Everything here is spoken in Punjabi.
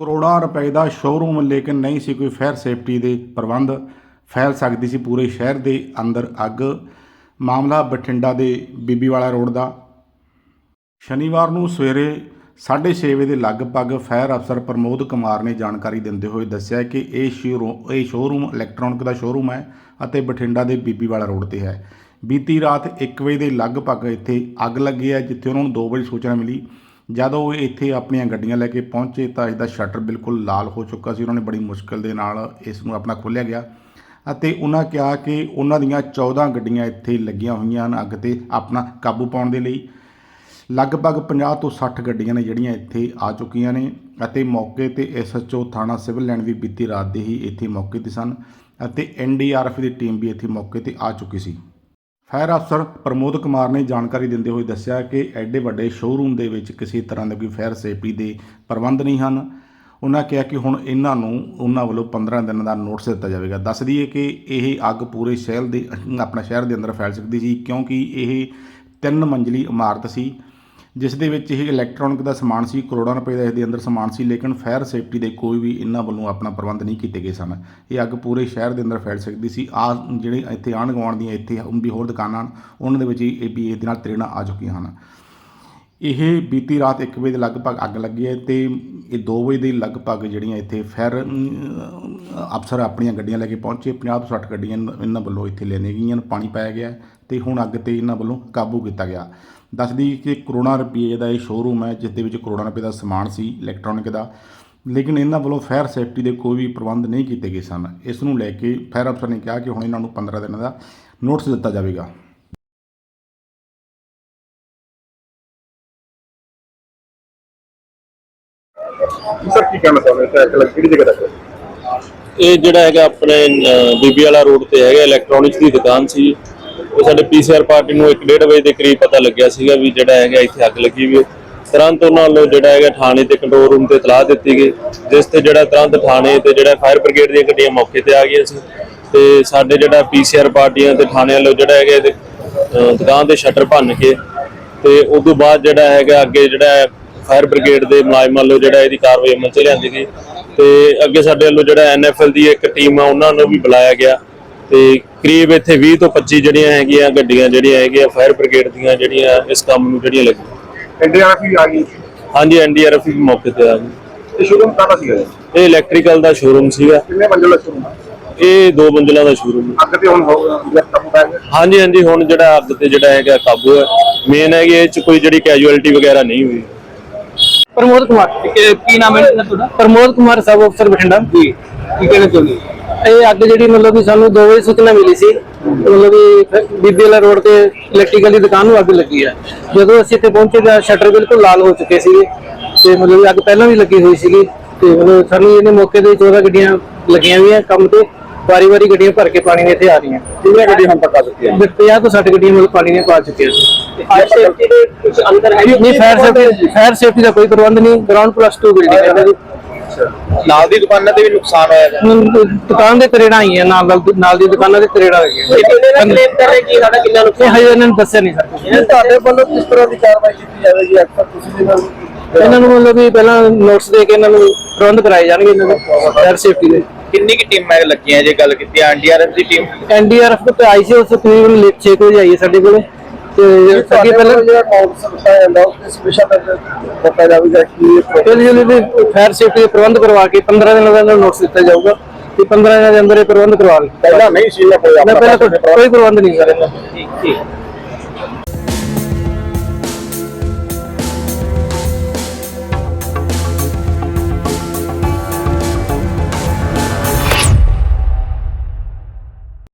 ਕਰੋੜਾਂ ਰੁਪਏ ਦਾ ਸ਼ੋਰੂਮ ਲੇਕਿਨ ਨਹੀਂ ਸੀ ਕੋਈ ਫਾਇਰ ਸੇਫਟੀ ਦੇ ਪ੍ਰਬੰਧ। ਫੈਲ ਸਕਦੀ ਸੀ ਪੂਰੇ ਸ਼ਹਿਰ ਦੇ ਅੰਦਰ ਅੱਗ। ਮਾਮਲਾ ਬਠਿੰਡਾ ਦੇ ਬੀਬੀਵਾਲਾ ਰੋਡ ਦਾ। ਸ਼ਨੀਵਾਰ ਨੂੰ ਸਵੇਰੇ 6:30 ਵਜੇ ਦੇ ਲਗਭਗ ਫਾਇਰ ਅਫਸਰ ਪ੍ਰਮੋਦ ਕੁਮਾਰ ਨੇ ਜਾਣਕਾਰੀ ਦਿੰਦੇ ਹੋਏ ਦੱਸਿਆ ਕਿ ਇਹ ਸ਼ੋਰੂਮ ਇਹ ਸ਼ੋਰੂਮ ਇਲੈਕਟ੍ਰੋਨਿਕ ਦਾ ਸ਼ੋਰੂਮ ਹੈ ਅਤੇ ਬਠਿੰਡਾ ਦੇ ਬੀਬੀਵਾਲਾ ਰੋਡ ਤੇ ਹੈ। ਬੀਤੀ ਰਾਤ 1 ਵਜੇ ਦੇ ਲਗਭਗ ਇੱਥੇ ਅੱਗ ਲੱਗੀ ਹੈ, ਜਿੱਥੇ ਉਹਨਾਂ ਨੂੰ 2 ਵਜੇ ਸੂਚਨਾ ਮਿਲੀ। ਜਦੋਂ ਉਹ ਇੱਥੇ ਆਪਣੀਆਂ ਗੱਡੀਆਂ ਲੈ ਕੇ ਪਹੁੰਚੇ ਤਾਂ ਇਸਦਾ ਸ਼ਟਰ ਬਿਲਕੁਲ ਲਾਲ ਹੋ ਚੁੱਕਾ ਸੀ। ਉਹਨਾਂ ਨੇ ਬੜੀ ਮੁਸ਼ਕਲ ਦੇ ਨਾਲ ਇਸ ਨੂੰ ਆਪਣਾ ਖੋਲ੍ਹਿਆ ਗਿਆ ਅਤੇ ਉਹਨਾਂ ਕਿਹਾ ਕਿ ਉਹਨਾਂ ਦੀਆਂ 14 ਗੱਡੀਆਂ ਇੱਥੇ ਲੱਗੀਆਂ ਹੋਈਆਂ ਹਨ ਅੱਗ ਤੇ ਆਪਣਾ ਕਾਬੂ ਪਾਉਣ ਦੇ ਲਈ। ਲਗਭਗ 50 ਤੋਂ 60 ਗੱਡੀਆਂ ਨੇ ਜਿਹੜੀਆਂ ਇੱਥੇ ਆ ਚੁੱਕੀਆਂ ਨੇ ਅਤੇ ਮੌਕੇ ਤੇ ਐਸਐਚਓ ਥਾਣਾ ਸਿਵਲ ਲਾਈਨ ਵੀ ਬੀਤੀ ਰਾਤ ਦੇ ਹੀ ਇੱਥੇ ਮੌਕੇ ਤੇ ਸਨ ਅਤੇ ਐਨਡੀਆਰਐਫ ਦੀ ਟੀਮ ਵੀ ਇੱਥੇ ਮੌਕੇ ਤੇ ਆ ਚੁੱਕੀ ਸੀ। ਫਾਇਰ ਅਫਸਰ ਪ੍ਰਮੋਦ ਕੁਮਾਰ ਨੇ ਜਾਣਕਾਰੀ ਦਿੰਦੇ ਹੋਏ ਦੱਸਿਆ ਕਿ ਐਡੇ ਵੱਡੇ ਸ਼ੋਰੂਮ ਦੇ ਵਿੱਚ ਕਿਸੇ ਤਰ੍ਹਾਂ ਦੇ ਕੋਈ ਫਾਇਰ ਸੇਫਟੀ ਦੇ ਪ੍ਰਬੰਧ ਨਹੀਂ ਹਨ। ਉਹਨਾਂ ਕਿਹਾ ਕਿ ਹੁਣ ਇਹਨਾਂ ਨੂੰ ਉਹਨਾਂ ਵੱਲੋਂ 15 ਦਿਨ ਦਾ ਨੋਟਿਸ ਦਿੱਤਾ ਜਾਵੇਗਾ। ਦੱਸ ਦਈਏ ਕਿ ਇਹ ਅੱਗ ਪੂਰੇ ਸ਼ਹਿਰ ਦੇ ਆਪਣਾ ਸ਼ਹਿਰ ਦੇ ਅੰਦਰ ਫੈਲ ਸਕਦੀ ਸੀ ਕਿਉਂਕਿ ਇਹ ਤਿੰਨ ਮੰਜ਼ਲੀ ਇਮਾਰਤ ਸੀ। ਜਿਸ ਦੇ ਵਿੱਚ ਇਹ ਇਲੈਕਟ੍ਰੋਨਿਕ ਦਾ ਸਮਾਨ ਸੀ, ਕਰੋੜਾਂ ਰੁਪਏ ਦਾ ਇਸ ਦੇ ਅੰਦਰ ਸਮਾਨ ਸੀ, ਲੇਕਿਨ ਫਾਇਰ ਸੇਫਟੀ ਦੇ ਕੋਈ ਵੀ ਇਹਨਾਂ ਵੱਲੋਂ ਆਪਣਾ ਪ੍ਰਬੰਧ ਨਹੀਂ ਕੀਤੇ ਗਏ ਸਨ। ਇਹ ਅੱਗ ਪੂਰੇ ਸ਼ਹਿਰ ਦੇ ਅੰਦਰ ਫੈਲ ਸਕਦੀ ਸੀ। ਆ ਜਿਹੜੇ ਇੱਥੇ ਆਂਢ ਗੁਆਂਢ ਦੀਆਂ ਇੱਥੇ ਵੀ ਹੋਰ ਦੁਕਾਨਾਂ ਹਨ, ਉਹਨਾਂ ਦੇ ਵਿੱਚ ਵੀ ਇਹ ਵੀ ਇਹਦੇ ਨਾਲ ਤਰੇੜਾਂ ਆ ਚੁੱਕੀਆਂ ਹਨ। ਇਹ ਬੀਤੀ ਰਾਤ 1 ਵਜੇ ਦੇ ਲਗਭਗ ਅੱਗ ਲੱਗੀ ਹੈ ਤੇ ਇਹ 2 ਵਜੇ ਦੇ ਲਗਭਗ ਜਿਹੜੀਆਂ ਇੱਥੇ ਫਾਇਰ ਅਫਸਰ ਆਪਣੀਆਂ ਗੱਡੀਆਂ ਲੈ ਕੇ ਪਹੁੰਚੇ। 50 ਤੋਂ 60 ਗੱਡੀਆਂ ਇਹਨਾਂ ਵੱਲੋਂ ਇੱਥੇ ਲੈਣੇ ਗਈਆਂ, ਪਾਣੀ ਪਾਇਆ ਗਿਆ ਤੇ ਹੁਣ ਅੱਗ ਤੇ ਇਹਨਾਂ ਵੱਲੋਂ ਕਾਬੂ ਕੀਤਾ ਗਿਆ। ਦੱਸਦੀ ਕਿ ਕਰੋੜਾਂ ਰੁਪਏ ਦਾ ਇਹ ਸ਼ੋਰੂਮ ਹੈ, ਜਿਸ ਦੇ ਵਿੱਚ ਕਰੋੜਾਂ ਰੁਪਏ ਦਾ ਸਮਾਨ ਸੀ ਇਲੈਕਟ੍ਰੋਨਿਕ ਦਾ। ਲੇਕਿਨ ਇਹਨਾਂ ਵੱਲੋਂ ਫਾਇਰ ਸੇਫਟੀ ਦੇ ਕੋਈ ਵੀ ਪ੍ਰਬੰਧ ਨਹੀਂ ਕੀਤੇ ਗਏ ਸਨ। ਇਸ ਨੂੰ ਲੈ ਕੇ ਫਾਇਰ ਅਫਸਰ ਨੇ ਕਿਹਾ ਕਿ ਹੁਣ ਇਹਨਾਂ ਨੂੰ 15 ਦਿਨਾਂ ਦਾ ਨੋਟਿਸ ਦਿੱਤਾ ਜਾਵੇਗਾ। ਸਰ, ਕੀ ਕਹਿਣਾ ਚਾਹੁੰਦੇ ਹੋ? ਕਿ ਕਿਹੜੀ ਜਗ੍ਹਾ ਤੱਕ ਇਹ ਜਿਹੜਾ ਹੈਗਾ ਆਪਣੇ ਬੀਬੀ ਵਾਲਾ ਰੋਡ ਤੇ ਹੈਗਾ ਇਲੈਕਟ੍ਰੋਨਿਕਸ ਦੀ ਦੁਕਾਨ ਸੀ। ਉਹ ਸਾਡੇ ਪੀਸੀਆਰ ਪਾਰਟੀ ਨੂੰ 1:30 ਵਜੇ ਦੇ ਕਰੀਬ ਪਤਾ ਲੱਗਿਆ ਸੀਗਾ ਵੀ ਜਿਹੜਾ ਹੈਗਾ ਇੱਥੇ ਅੱਗ ਲੱਗੀ ਵੀ ਹੈ। ਤੁਰੰਤ ਉਹਨਾਂ ਨੂੰ ਜਿਹੜਾ ਹੈਗਾ ਥਾਣੇ ਤੇ ਕੰਟਰੋਲ ਰੂਮ ਤੇ ਇਤਲਾਹ ਦਿੱਤੀ ਗਈ, ਜਿਸ ਤੇ ਜਿਹੜਾ ਤੁਰੰਤ ਥਾਣੇ ਤੇ ਜਿਹੜਾ ਫਾਇਰ ਬ੍ਰਿਗੇਡ ਦੀਆਂ ਗੱਡੀਆਂ ਮੌਕੇ ਤੇ ਆ ਗਈਆਂ ਸੀ। ਤੇ ਸਾਡੇ ਜਿਹੜਾ ਪੀਸੀਆਰ ਪਾਰਟੀਆਂ ਤੇ ਥਾਣੇ ਵੱਲੋਂ ਜਿਹੜਾ ਹੈਗਾ ਦੁਕਾਨ ਦੇ ਸ਼ਟਰ ਭੰਨ ਕੇ ਤੇ ਉਸ ਤੋਂ ਬਾਅਦ ਜਿਹੜਾ ਹੈਗਾ ਅੱਗੇ ਜਿਹੜਾ ਫਾਇਰ ਬ੍ਰਿਗੇਡ ਦੇ ਮੁਲਾਜ਼ਮਾਂ ਵੱਲੋਂ ਜਿਹੜਾ ਇਹਦੀ ਕਾਰਵਾਈ ਅਮਲ ਚ ਲਿਆਂਦੀ ਗਈ ਤੇ ਅੱਗੇ ਸਾਡੇ ਵੱਲੋਂ ਜਿਹੜਾ ਐਨਐਫਐਲ ਦੀ ਇੱਕ ਟੀਮ ਆ ਉਹਨਾਂ ਨੂੰ ਵੀ ਬੁਲਾਇਆ ਗਿਆ ਤੇ ਕਰੀਬ ਇੱਥੇ 20 ਤੋਂ 25 ਜਿਹੜੀਆਂ ਹੈਗੀਆਂ ਗੱਡੀਆਂ ਜਿਹੜੀਆਂ ਹੈਗੀਆਂ ਫਾਇਰ ਬ੍ਰਿਗੇਡ ਦੀਆਂ ਜਿਹੜੀਆਂ ਇਸ ਕੰਮ ਨੂੰ ਜਿਹੜੀਆਂ ਲੱਗੀਆਂ ਇੰਡੀਆ ਵੀ ਆ ਗਈ। ਹਾਂਜੀ ਐਨਡੀਆਰਐਫ ਵੀ ਮੌਕੇ ਤੇ ਆ ਗਈ। ਇਹ ਸ਼ੋਰੂਮ ਕਾਹਦਾ ਸੀਗਾ ਇਹ? ਇਲੈਕਟ੍ਰੀਕਲ ਦਾ ਸ਼ੋਰੂਮ ਸੀਗਾ। ਕਿੰਨੇ ਮੰਜ਼ਿਲਾ ਸ਼ੋਰੂਮ ਹੈ ਇਹ ਦੋ ਮੰਜ਼ਿਲਾਂ ਦਾ ਸ਼ੋਰੂਮ ਅੱਗ ਤੇ ਹੁਣ ਹਾਂਜੀ ਹਾਂਜੀ ਹੁਣ ਜਿਹੜਾ ਅੱਗ ਤੇ ਜਿਹੜਾ ਹੈਗਾ ਕਾਬੂ ਹੈ। ਮੇਨ ਹੈ ਕਿ ਇਹ ਚ ਕੋਈ ਜਿਹੜੀ ਕੈਜੂਅਲਟੀ ਵਗੈਰਾ ਨਹੀਂ ਹੋਈ। ਪ੍ਰਮੋਦ ਕੁਮਾਰ। ਕੀ ਨਾਮ ਹੈ ਤੁਹਾਡਾ? ਪ੍ਰਮੋਦ ਕੁਮਾਰ ਸਬ ਅਫਸਰ ਬਠਿੰਡਾ। ਜੀ ਕੀ ਕਹਿਣਾ ਚਾਹੁੰਦੇ ਹੋ? ਇਹ ਅੱਗ ਜਿਹੜੀ ਮਤਲਬ ਕਿ ਸਾਨੂੰ 2 ਵਜੇ ਸੂਚਨਾ ਮਿਲੀ ਸੀ ਮਤਲਬ ਕਿ ਬੀਬੀ ਵਾਲਾ ਰੋਡ ਤੇ ਇਲੈਕਟ੍ਰੀਕਲ ਦੀ ਦੁਕਾਨ ਨੂੰ ਅੱਗ ਲੱਗੀ ਹੈ। ਜਦੋਂ ਅਸੀਂ ਇੱਥੇ ਪਹੁੰਚੇ ਤਾਂ ਸ਼ਟਰ ਬਿਲਕੁਲ ਲਾਲ ਹੋ ਚੁੱਕੇ ਸੀਗੇ ਤੇ ਮਤਲਬ ਕਿ ਅੱਗ ਪਹਿਲਾਂ ਵੀ ਲੱਗੀ ਹੋਈ ਸੀਗੀ ਤੇ ਮਤਲਬ ਸਾਨੂੰ ਇਹਨੇ ਮੌਕੇ ਤੇ 14 ਗੱਡੀਆਂ ਲੱਗੀਆਂ ਹੋਈਆਂ ਕੰਮ ਤੇ। ਵਾਰੀ-ਵਾਰੀ ਗੱਡੀਆਂ ਭਰ ਕੇ ਪਾਣੀ ਦੇ ਇੱਥੇ ਆ ਰਹੀਆਂ। ਕਿੰਨੀਆਂ ਗੱਡੀਆਂ ਹੁਣ ਤੱਕ ਆ ਚੁੱਕੀਆਂ? 50 ਤੋਂ 60 ਗੱਡੀਆਂ ਮਤਲਬ ਪਾਣੀ ਦੇ ਪਾ ਚੁੱਕੀਆਂ। ਸੀ ਫਾਇਰ ਸੇਫਟੀ ਦੇ ਕੁਝ ਅੰਦਰ ਹੈ ਨਹੀਂ ਫਾਇਰ ਸੇਫਟੀ ਫਾਇਰ ਸੇਫਟੀ ਦਾ ਕੋਈ ਪ੍ਰਬੰਧ ਨਹੀਂ। ਗਰਾਊਂਡ ਪਲੱਸ 2 ਬਿਲਡਿੰਗ ਹੈ ਜੀ ਨਾਲ ਦੀ ਦੁਕਾਨਾਂ ਤੇ ਵੀ ਨੁਕਸਾਨ ਹੋਇਆ ਹੈ ਹੁਣ ਦੁਕਾਨ ਦੇ ਤਰੇੜਾਂ ਆਈਆਂ ਨਾਲ ਨਾਲ ਨਾਲ ਦੀ ਦੁਕਾਨਾਂ ਦੇ ਤਰੇੜਾਂ ਹੈਗੀਆਂ। ਕਿੰਨੇ ਦਾ ਕਲੇਮ ਕਰ ਰਹੇ ਕੀ ਸਾਡਾ ਕਿੰਨਾ ਇਹ ਨੁਕਸਾਨ ਹਜੇ ਇਹਨਾਂ ਨੂੰ ਦੱਸਿਆ ਨਹੀਂ ਸਰ ਇਹ ਤੁਹਾਡੇ ਵੱਲੋਂ ਕਿਸ ਤਰ੍ਹਾਂ ਦੀ ਕਾਰਵਾਈ ਕੀਤੀ ਜਾਵੇਗੀ? ਅਕਸਰ ਤੁਸੀਂ ਇਹਨਾਂ ਨੂੰ ਮਤਲਬ ਵੀ ਪਹਿਲਾਂ ਨੋਟਿਸ ਦੇ ਕੇ ਇਹਨਾਂ ਨੂੰ ਪ੍ਰਬੰਧ ਕਰਾਏ ਜਾਣਗੇ ਇਹਨਾਂ ਦੇ। ਫਾਇਰ ਸੇਫਟੀ ਦੇ। ਕਿੰਨੀ ਕਿ ਟੀਮਾਂ ਲੱਗੀਆਂ ਜੇ ਗੱਲ ਕੀਤੀ ਐਨਡੀਆਰਐਫ ਦੀ ਟੀਮ ਐਨਡੀਆਰਐਫ ਤੋਂ ਆਈ ਸੀ ਉਸ ਤਕਰੀਬਨ 6 ਵਜੇ ਆਈ ਹੈ ਸਾਡੇ ਕੋਲੇ। ਤੇ ਅੱਗੇ ਪਹਿਲਾਂ ਜਿਹੜਾ ਨੋਟਿਸ ਦਿੱਤਾ ਜਾਂਦਾ ਉਸ ਸਪੈਸ਼ਲ ਦਿੱਤਾ ਜਾਵੇਗਾ? ਕਿ ਪਹਿਲੇ ਜਿਹੜੇ ਵੀ ਫਾਇਰ ਸੇਫਟੀ ਦੇ ਪ੍ਰਬੰਧ ਕਰਵਾ ਕੇ 15 ਦਿਨਾਂ ਦਾ ਨੋਟਿਸ ਦਿੱਤਾ ਜਾਊਗਾ ਤੇ 15 ਦਿਨਾਂ ਦੇ ਅੰਦਰ ਇਹ ਪ੍ਰਬੰਧ ਕਰਵਾ ਲਓ ਪਹਿਲਾਂ ਨਹੀਂ ਸੀ ਨਾ ਕੋਈ ਆਪਣਾ ਕੋਈ ਪ੍ਰਬੰਧ? ਨਹੀਂ ਸਰ ਇਹਨਾਂ। ਠੀਕ ਠੀਕ।